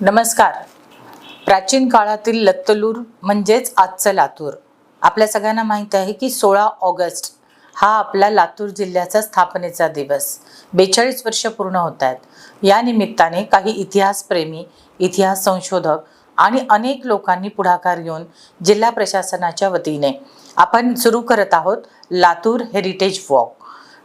नमस्कार. प्राचीन काळातील लत्तलूर म्हणजेच आजचं लातूर. आपल्या सगळ्यांना माहीत आहे की सोळा ऑगस्ट हा आपला लातूर जिल्ह्याचा स्थापनेचा दिवस. बेचाळीस वर्ष पूर्ण होत आहेत. या निमित्ताने काही इतिहासप्रेमी इतिहास संशोधक आणि अनेक लोकांनी पुढाकार घेऊन जिल्हा प्रशासनाच्या वतीने आपण सुरू करत आहोत लातूर हेरिटेज वॉक.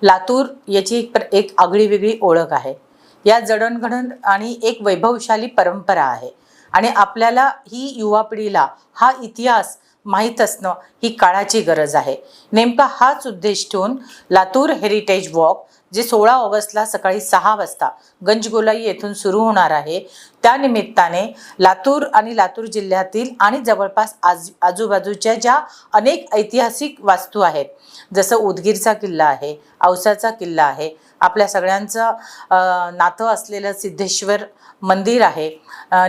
लातूर याची एक प्र- एक आगळी वेगळी ओळख आहे. या जडणघडण आणि एक वैभवशाली परंपरा आहे. आणि आपल्याला ही युवा पिढीला हा इतिहास माहीत असणं ही काळाची गरज आहे. नेमका हाच उद्देश ठेवून लातूर हेरिटेज वॉक जे सोळा ऑगस्टला सकाळी सहा वाजता गंजगोलाई येथून सुरू होणार आहे त्यानिमित्ताने लातूर आणि लातूर जिल्ह्यातील आणि जवळपास आज आजूबाजूच्या ज्या अनेक ऐतिहासिक वास्तू आहेत जसं उदगीरचा किल्ला आहे औसाचा किल्ला आहे आपल्या सगळ्यांचं नातं असलेलं सिद्धेश्वर मंदिर आहे.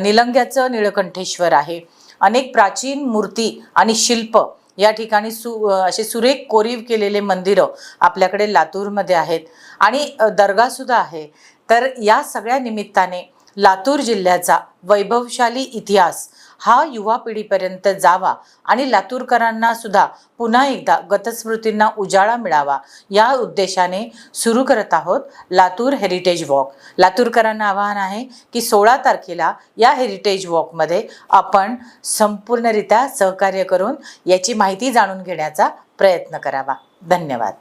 निलंग्याचं निळकंठेश्वर आहे. अनेक प्राचीन मूर्ती आणि शिल्प या ठिकाणी सु असे सुरेख कोरीव केलेले मंदिरं आपल्याकडे लातूरमध्ये आहेत. आणि दर्गासुद्धा आहे. तर या सगळ्या निमित्ताने लातूर जिल्ह्याचा वैभवशाली इतिहास हा युवा पिढीपर्यंत जावा आणि लातूरकरांना सुद्धा पुन्हा एकदा गतस्मृतींना उजाळा मिळावा या उद्देशाने सुरू करत आहोत लातूर हेरिटेज वॉक लातूरकरांना आवाहन आहे की सोळा तारखेला या हेरिटेज वॉकमध्ये आपण संपूर्णरित्या सहकार्य करून याची माहिती जाणून घेण्याचा प्रयत्न करावा. धन्यवाद.